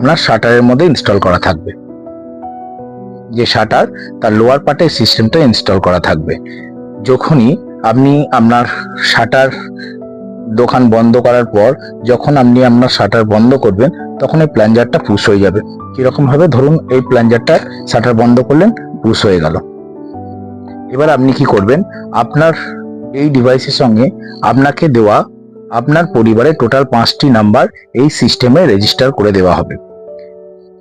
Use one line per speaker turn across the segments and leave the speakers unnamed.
আপনার শাটারের মধ্যে ইনস্টল করা থাকবে। যে শাটার, তার লোয়ার পার্টে সিস্টেমটা ইনস্টল করা থাকবে। যখনই আপনি আপনার শাটার দোকান বন্ধ করার পর, যখন আপনি আপনার শাটার বন্ধ করবেন, তখন এই প্ল্যাঞ্জারটা পুশ হয়ে যাবে। কীরকম ভাবে ধরুন, এই প্ল্যাঞ্জারটা শাটার বন্ধ করলেন পুশ হয়ে গেল। এবার আপনি কি করবেন? আপনার এই ডিভাইসের সঙ্গে আপনাকে দেওয়া, আপনার পরিবারের টোটাল পাঁচটি নাম্বার এই সিস্টেমে রেজিস্টার করে দেওয়া হবে।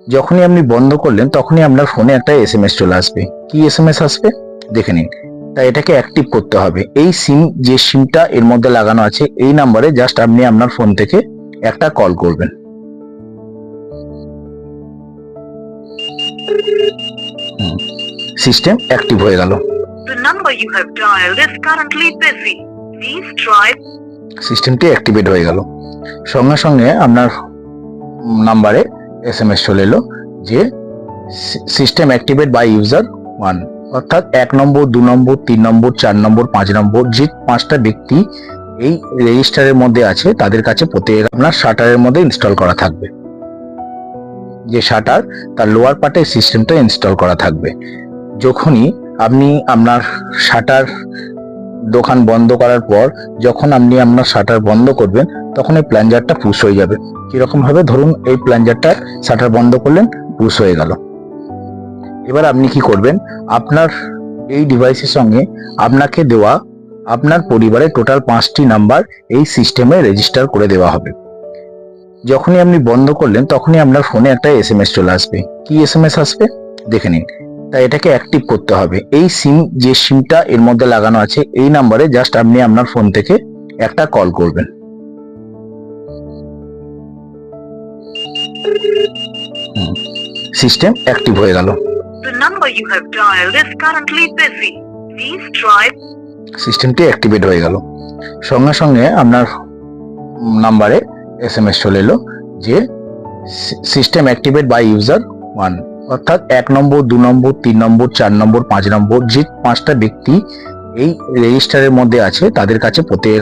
যখনই আপনি বন্ধ করলেন তখনই আপনার ফোনে একটা এসএমএস চলে আসবে। কি এস এম এস আসবে? দেখে নিন। তাই এটাকে অ্যাক্টিভ করতে হবে। এই সিম যে সিমটা এর মধ্যে লাগানো আছে এই নাম্বারে জাস্ট আপনি আপনার ফোন থেকে একটা কল করবেন। সিস্টেম অ্যাক্টিভ হয়ে গেল। সিস্টেমটি অ্যাক্টিভেট হয়ে গেল। সঙ্গে সঙ্গে আপনার নাম্বারে এস এম এস চলে এলো যে system activate by user one অর্থাৎ এক নম্বর, দু নম্বর, তিন নম্বর, চার নম্বর, পাঁচ নম্বর, যে পাঁচটা ব্যক্তি এই রেজিস্টারের মধ্যে আছে তাদের কাছে প্রত্যেক আপনার শাটারের মধ্যে ইনস্টল করা থাকবে। যে শাটার তার লোয়ার পার্টে সিস্টেমটা ইনস্টল করা থাকবে। যখনই আপনি আপনার শাটার দোকান বন্ধ করার পর, যখন আপনি আপনার শাটার বন্ধ করবেন তখন এই প্ল্যাঞ্জারটা পুশ হয়ে যাবে। কীরকম ভাবে ধরুন এই প্ল্যাঞ্জারটা শাটার বন্ধ করলেন, পুশ হয়ে গেল। এবার আপনি কি করবেন? আপনার এই ডিভাইসের সঙ্গে আপনাকে দেওয়া আপনার পরিবারে টোটাল পাঁচটি নাম্বার এই সিস্টেমে রেজিস্টার করে দেওয়া হবে। যখনই আপনি বন্ধ করলেন, তখনই আপনার ফোনে একটা এস এম এস চলে আসবে। কি এস এম এস আসবে? দেখে নিন। তাই এটাকে অ্যাক্টিভ করতে হবে। এই সিম, যে সিমটা এর মধ্যে লাগানো আছে, এই নাম্বারে জাস্ট আপনি আপনার ফোন থেকে একটা কল করবেন। সিস্টেম অ্যাক্টিভ হয়ে গেল। সিস্টেমটি অ্যাক্টিভেট হয়ে গেল। সঙ্গে সঙ্গে আপনার নাম্বারে এস এম এস চলে এলো যে system activate by user one অর্থাৎ এক নম্বর দু নম্বর তিন নম্বর চার নম্বর পাঁচ নম্বর যে পাঁচটা ব্যক্তি এই রেজিস্টারের মধ্যে আছে তাদের কাছে প্রত্যেক